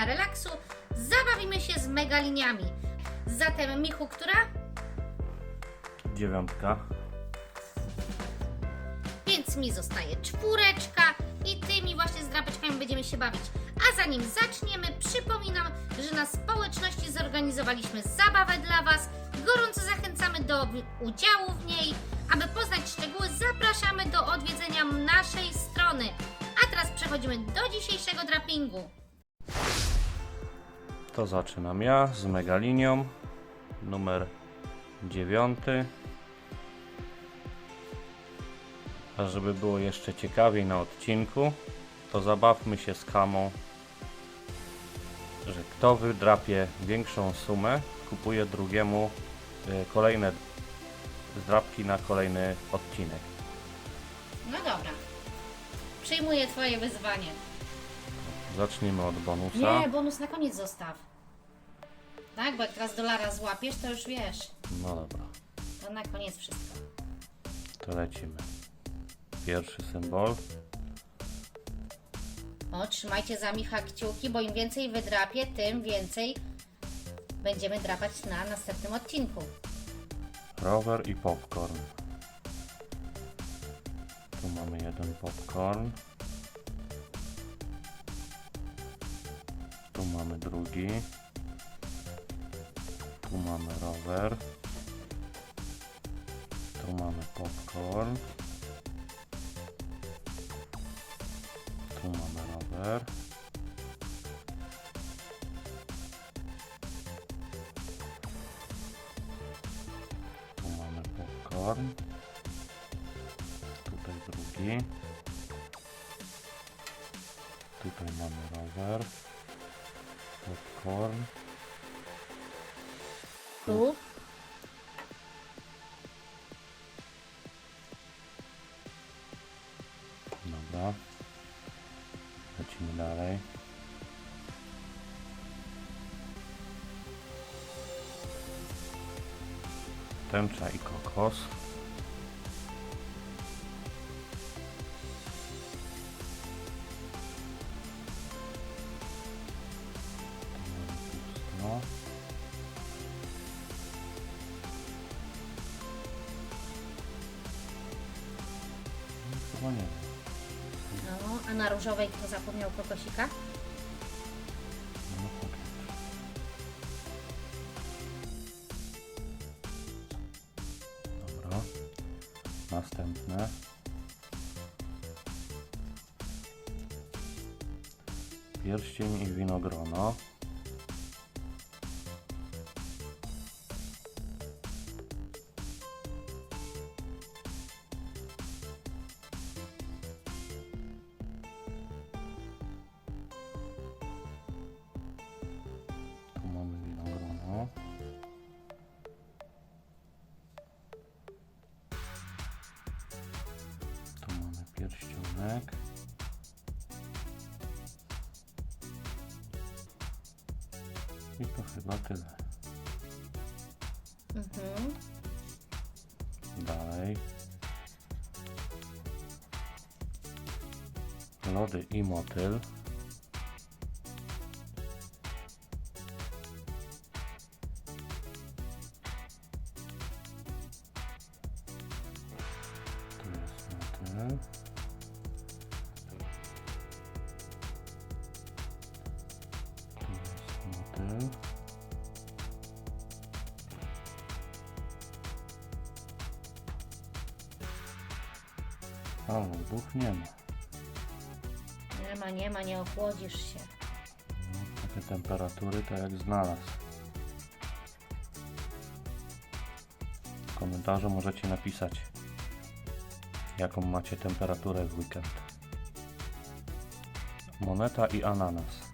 dla relaksu zabawimy się z megaliniami. Zatem Michu, która? Dziewiątka. Więc mi zostaje czwóreczka i tymi właśnie zdrapeczkami będziemy się bawić. A zanim zaczniemy, przypominam, że na społeczności zorganizowaliśmy zabawę dla Was. Gorąco zachęcamy do udziału w niej. Aby poznać szczegóły, zapraszamy do odwiedzenia naszej strony. A teraz przechodzimy do dzisiejszego drapingu. To zaczynam ja z megalinią. Numer dziewiąty. A żeby było jeszcze ciekawiej na odcinku, to zabawmy się z kamą, że kto wydrapie większą sumę, kupuje drugiemu y, kolejne zdrapki na kolejny odcinek. No dobra. Przyjmuję Twoje wyzwanie. Zacznijmy od bonusa. Nie, bonus na koniec zostaw. Tak, bo jak teraz dolara złapiesz, to już wiesz. No dobra, To na koniec wszystko. to lecimy. Pierwszy symbol. O, trzymajcie za Micha kciuki, bo im więcej wydrapie, tym więcej będziemy drapać na następnym odcinku. Rower i popcorn. Tu mamy jeden popcorn. Tu mamy drugi. Tu mamy rower. Tu mamy popcorn. Tu mamy rower. Lecimy dalej. Tęcza i kokos. Kokosika? Dobra. Następne. Pierścień i winogrono. Motyl. Ochłodzisz się. Takie temperatury to jak znalazł. W komentarzu możecie napisać, jaką macie temperaturę w weekend. Moneta i ananas.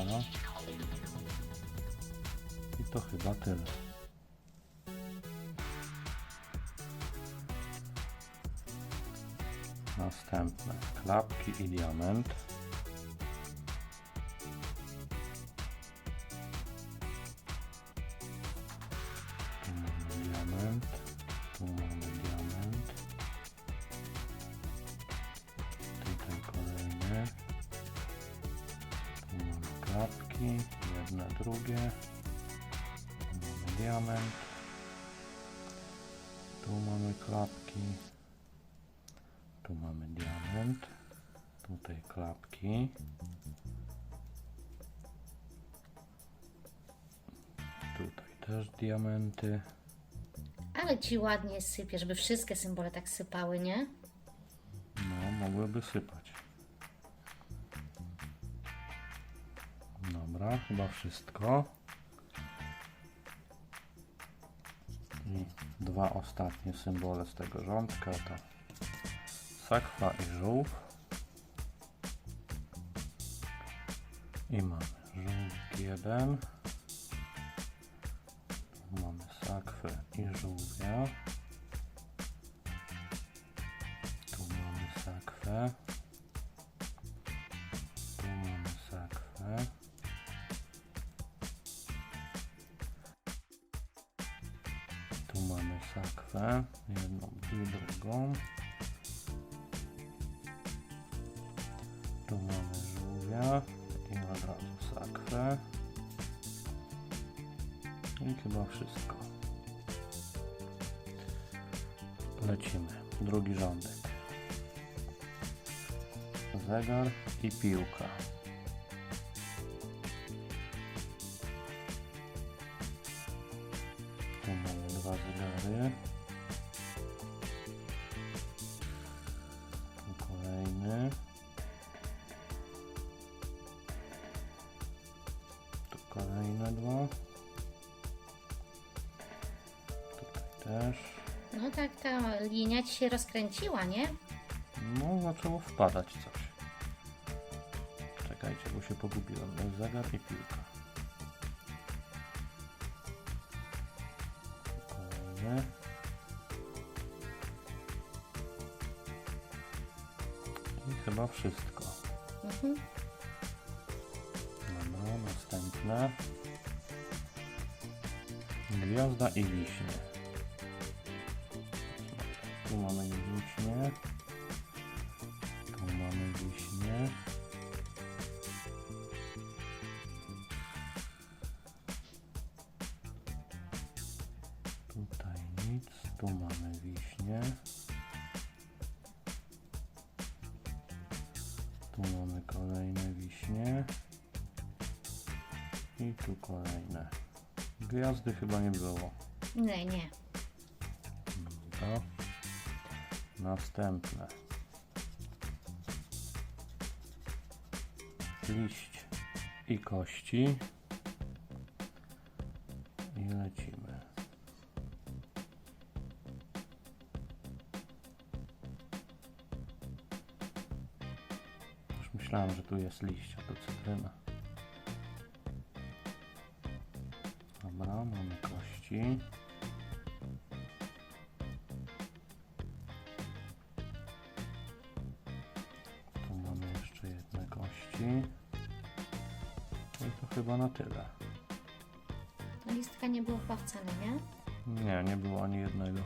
Dobra. I to chyba tyle. Następne klapki i diament. Klapki. Jedne, drugie. Tu mamy diament. Tu mamy klapki. Tu mamy diament. Tutaj klapki. Tutaj też diamenty. Ale ci ładnie sypie, żeby wszystkie symbole tak sypały, nie? No, mogłyby sypać. Chyba wszystko. I dwa ostatnie symbole z tego rządka to sakwa i żółw. I mamy żółw jeden. Wszystko. Lecimy. Drugi rządek. Zegar i piłka. Rozkręciła, nie? No, zaczęło wpadać coś. Czekajcie, bo się pogubiłem. Jest zegar i piłka. Kolejny. I chyba wszystko. Mhm. Dobra, następne. Gwiazda i wiśnie. Tu mamy wiśnie. Tu mamy wiśnie. Tutaj nic. Tu mamy wiśnie. Tu mamy kolejne wiśnie. I tu kolejne. Gwiazdy chyba nie było. Nie, nie. Następne. Liść i kości. I lecimy. Już myślałem, że tu jest liść, a to cytryna. Dobra, mamy kości. Tyle. Listka nie było chyba wcale, nie? Nie, nie było ani jednego.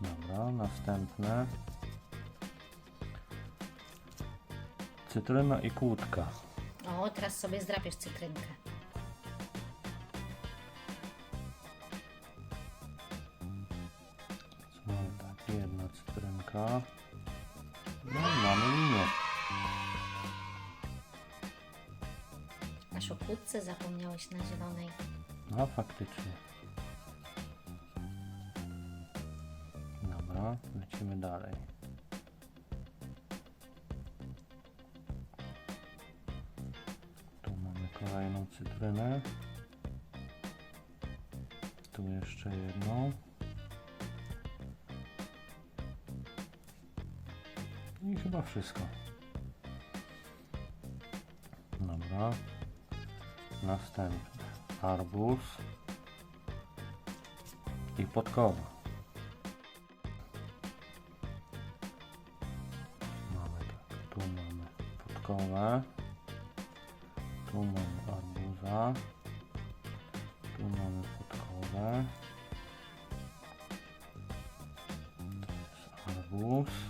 Dobra, następne. Cytryna i kłódka. O, teraz sobie zdrapiesz cytrynkę. Zapomniałeś na zielonej. No faktycznie. Dobra, lecimy dalej. Tu mamy kolejną cytrynę. Tu jeszcze jedną. I chyba wszystko. Dobra. Następny. Arbuz i podkowa. Mamy tak, tu mamy podkowę, tu mamy arbuza, tu mamy podkowę, to jest arbuz.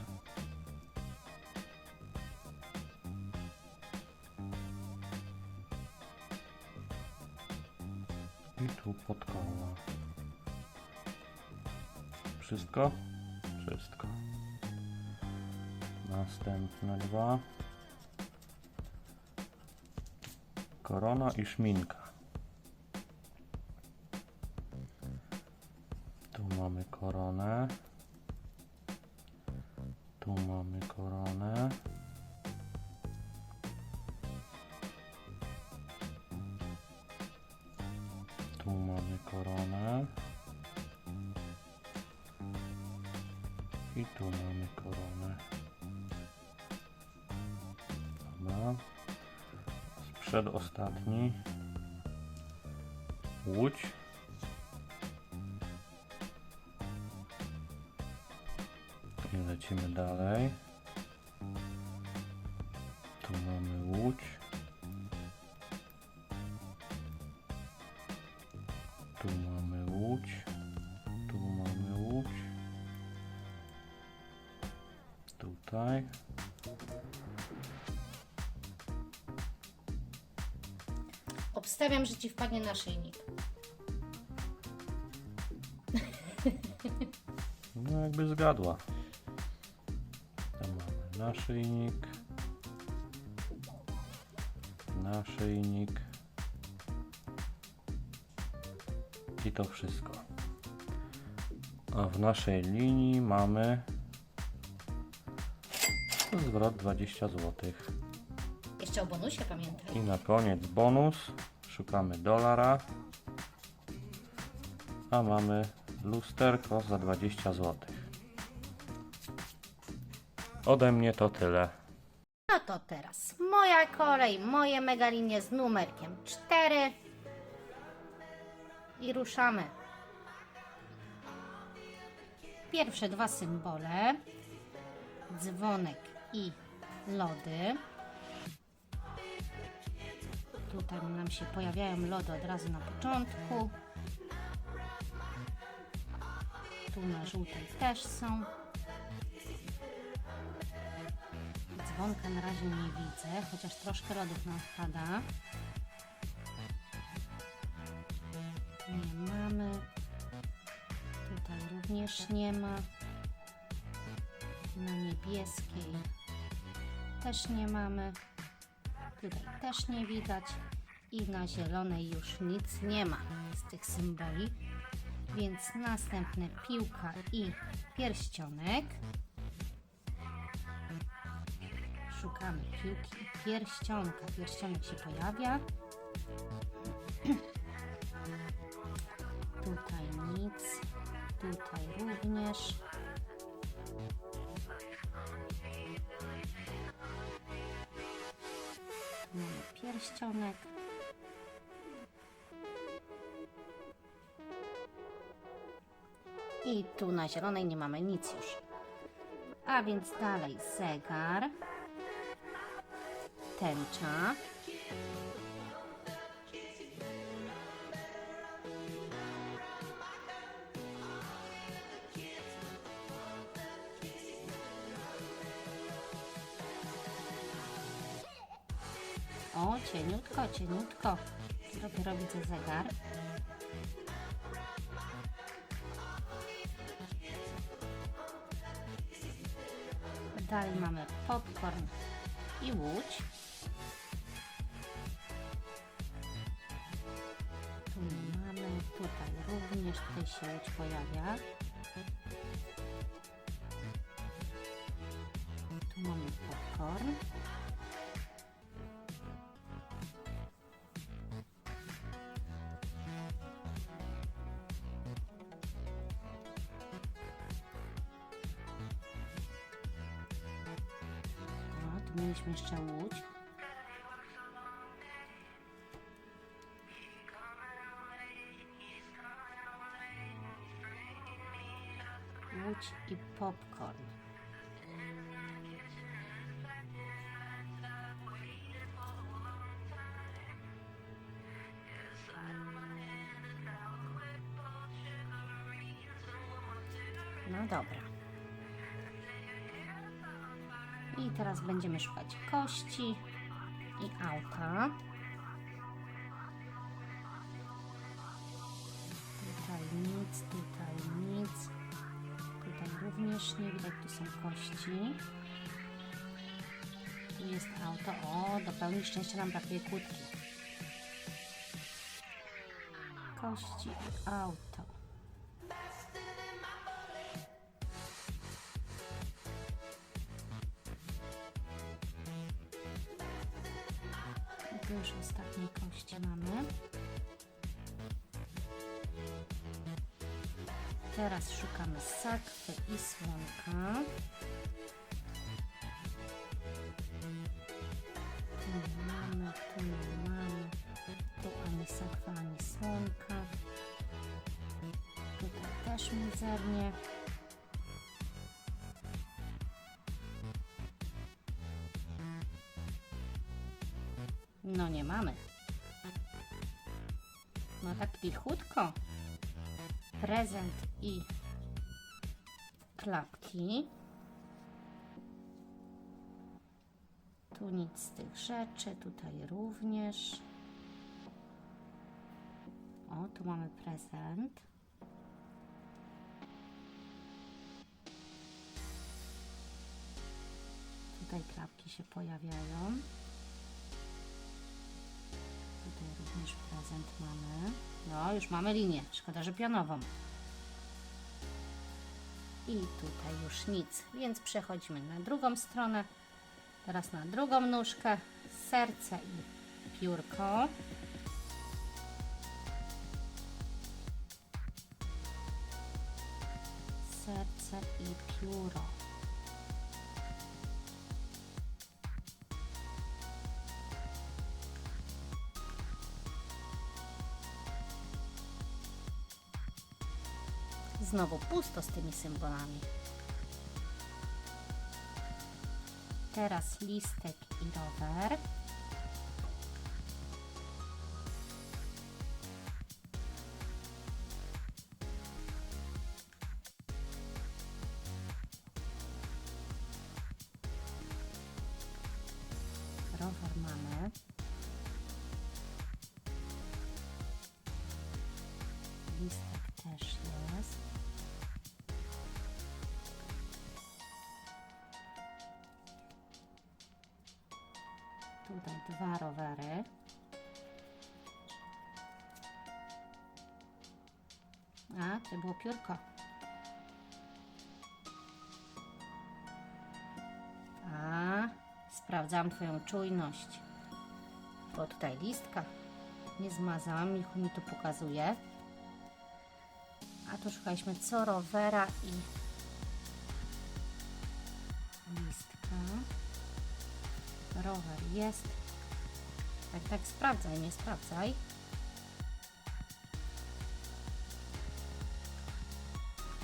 Wszystko? Wszystko. Następne dwa. Korona i szminka. Tu mamy koronę. Tu mamy koronę. Tu mamy koronę. I tu mamy koronę. Dobra. Przedostatni. Łódź. I lecimy dalej. Tutaj. Obstawiam, że ci wpadnie naszyjnik. No jakby zgadła. Tam mamy naszyjnik. Naszyjnik. I to wszystko. A w naszej linii mamy zwrot 20 zł. Jeszcze o bonusie pamiętaj. I na koniec bonus. Szukamy dolara. A mamy lusterko za 20 zł. Ode mnie to tyle. No to teraz moja kolej, moje megalinie z numerkiem 4. I ruszamy. Pierwsze dwa symbole. Dzwonek i lody. Tutaj nam się pojawiają lody od razu na początku. Tu na żółtej też są. Dzwonka na razie nie widzę, chociaż troszkę lodów nam wpada. Nie mamy. Tutaj również nie ma. Na niebieskiej też nie mamy. Tutaj też nie widać. I na zielonej już nic nie ma z tych symboli. Więc następne piłka i pierścionek. Szukamy piłki i pierścionka. Pierścionek się pojawia. Tutaj nic. Tutaj również. Pierścionek. I tu na zielonej nie mamy nic już. A więc dalej zegar tęcza. O, cieniutko, cieniutko. Dopiero widzę zegar. Dalej mamy popcorn i łódź. Tu mamy, tutaj również, tutaj się łódź pojawia. Tu mamy popcorn. Mieliśmy jeszcze łódź. Łódź i popcorn. Kości i auta. Tutaj nic, tutaj nic. Tutaj również nie widać, tu są kości. Tu jest auto. O, do pełni szczęścia nam brakuje kłódki. Kości i auto. Teraz szukamy sakwy i słonka. Tu nie mamy, tu nie mamy. Tu ani sakwa, ani słonka. Tutaj też mizernie. No nie mamy. No tak lichutko prezent i klapki. Tu nic z tych rzeczy, tutaj również. O, tu mamy prezent. Tutaj klapki się pojawiają. Również prezent mamy. No, już mamy linię. Szkoda, że pionową. I tutaj już nic, więc przechodzimy na drugą stronę. Teraz na drugą nóżkę. Serce i piórko. Serce i pióro. Znowu pusto z tymi symbolami. Teraz listek i rower. Rower mamy. Listek też jest. Tutaj dwa rowery. A, to było piórko. A, sprawdzam Twoją czujność. Bo tutaj listka nie zmazałam, Michu mi tu pokazuje. A tu szukaliśmy co rowera i jest. Tak, tak, sprawdzaj, nie sprawdzaj.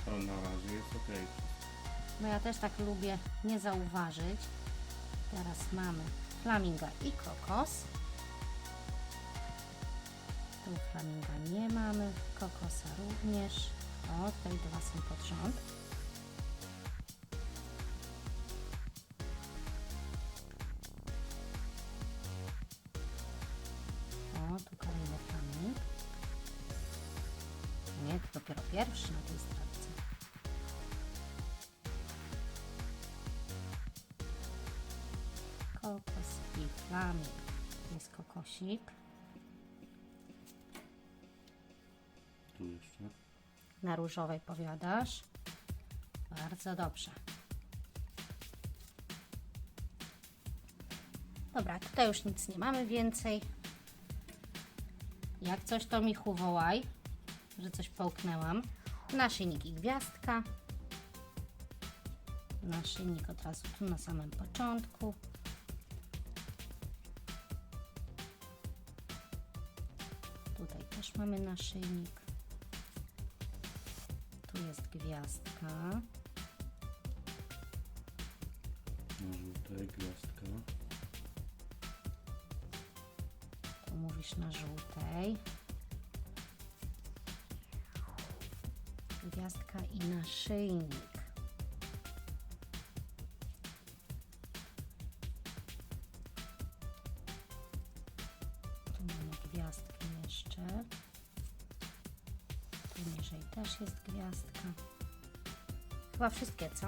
To na razie jest ok. No ja też tak lubię nie zauważyć. Teraz mamy flaminga i kokos. Tu flaminga nie mamy, kokosa również. O, tutaj dwa są pod rząd. Różowej powiadasz. Bardzo dobrze. Dobra, tutaj już nic nie mamy więcej. Jak coś to Michu wołaj, że coś połknęłam. Naszyjnik i gwiazdka. Naszyjnik od razu tu na samym początku. Tutaj też mamy naszyjnik jest gwiazdka. Na żółte gwiazdka. Tu mówisz na żółtej. Gwiazdka i naszyjnik. Niżej też jest gwiazdka. Chyba wszystkie, co?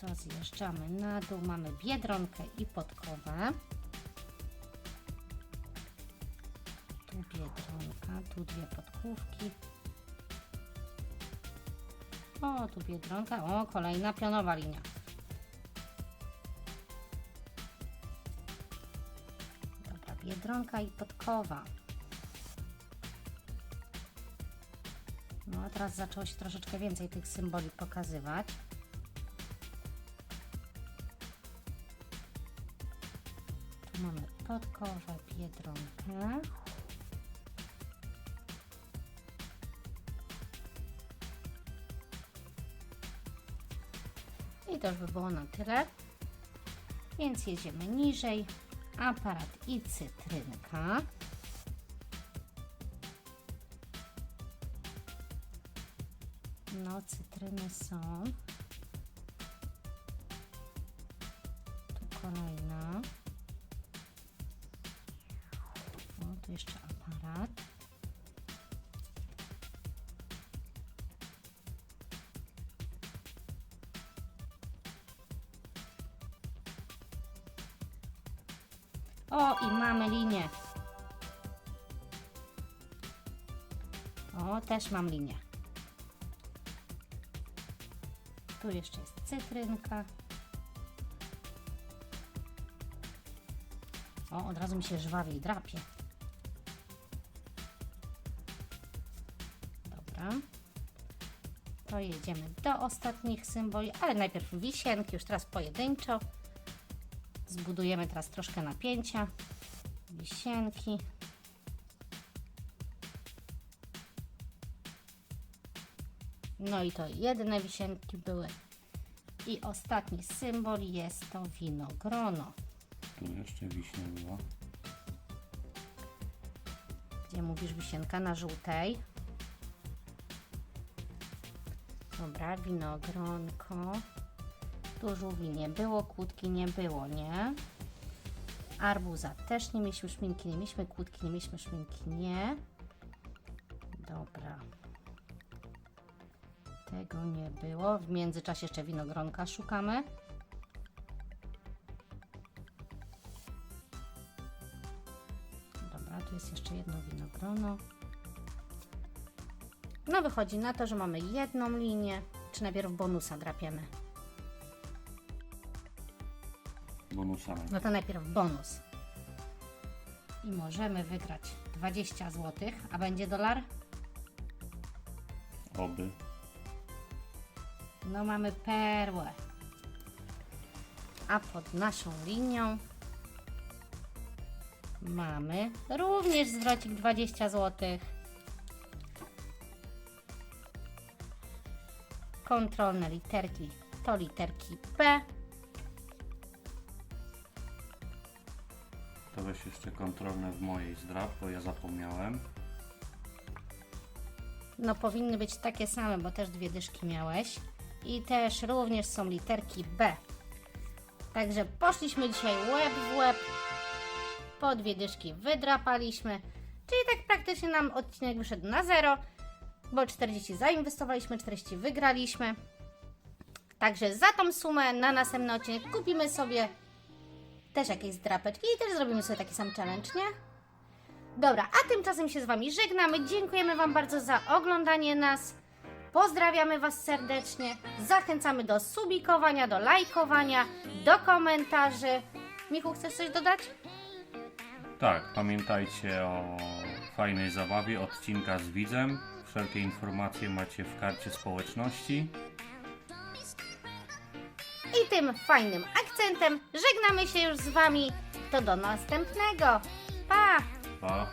To zjeżdżamy na dół. Mamy biedronkę i podkowę. Tu biedronka, tu dwie podkówki. O, tu biedronka. O, kolejna pionowa linia. Dobra, biedronka i podkowa. Teraz zaczęło się troszeczkę więcej tych symboli pokazywać. Tu mamy podkowę, biedronkę. I to już by było na tyle. Więc jedziemy niżej. Aparat i cytrynka. Cytryny są. Tu kolejna. O, tu jeszcze aparat. O, i mamy linię. O, też mam linię. Tu jeszcze jest cytrynka. O, od razu mi się żwawiej drapie. Dobra. To jedziemy do ostatnich symboli, ale najpierw wisienki, już teraz pojedynczo. Zbudujemy teraz troszkę napięcia. Wisienki. No i to jedne wisienki były. I ostatni symbol jest to winogrono. Tu jeszcze wiśnia była. Gdzie mówisz wisienka na żółtej? Dobra, winogronko. Tu żółwi nie było, kłódki nie było, nie? Arbuza też nie mieliśmy, szminki nie mieliśmy, kłódki nie mieliśmy, szminki nie. Tego nie było. W międzyczasie jeszcze winogronka szukamy. Dobra, tu jest jeszcze jedno winogrono. No wychodzi na to, że mamy jedną linię. Czy najpierw bonusa drapiemy? Bonusami. No to najpierw bonus. I możemy wygrać 20 zł. A będzie dolar? Oby. No mamy perłę. A pod naszą linią mamy również zwrocik 20 zł. Kontrolne literki to literki P. To weź jeszcze kontrolne w mojej zdrap, bo ja zapomniałem. No powinny być takie same, bo też dwie dyszki miałeś. I też również są literki B. Także poszliśmy dzisiaj łeb w łeb. Po dwie dyszki wydrapaliśmy. Czyli tak praktycznie nam odcinek wyszedł na zero, bo 40 zainwestowaliśmy, 40 wygraliśmy. Także za tą sumę na następny odcinek kupimy sobie też jakieś drapeczki i też zrobimy sobie taki sam challenge, nie? Dobra, a tymczasem się z Wami żegnamy. Dziękujemy Wam bardzo za oglądanie nas. Pozdrawiamy Was serdecznie. Zachęcamy do subikowania, do lajkowania, do komentarzy. Michu, chcesz coś dodać? Tak, pamiętajcie o fajnej zabawie, odcinka z widzem. Wszelkie informacje macie w karcie społeczności. I tym fajnym akcentem żegnamy się już z Wami. To do następnego. Pa! Pa!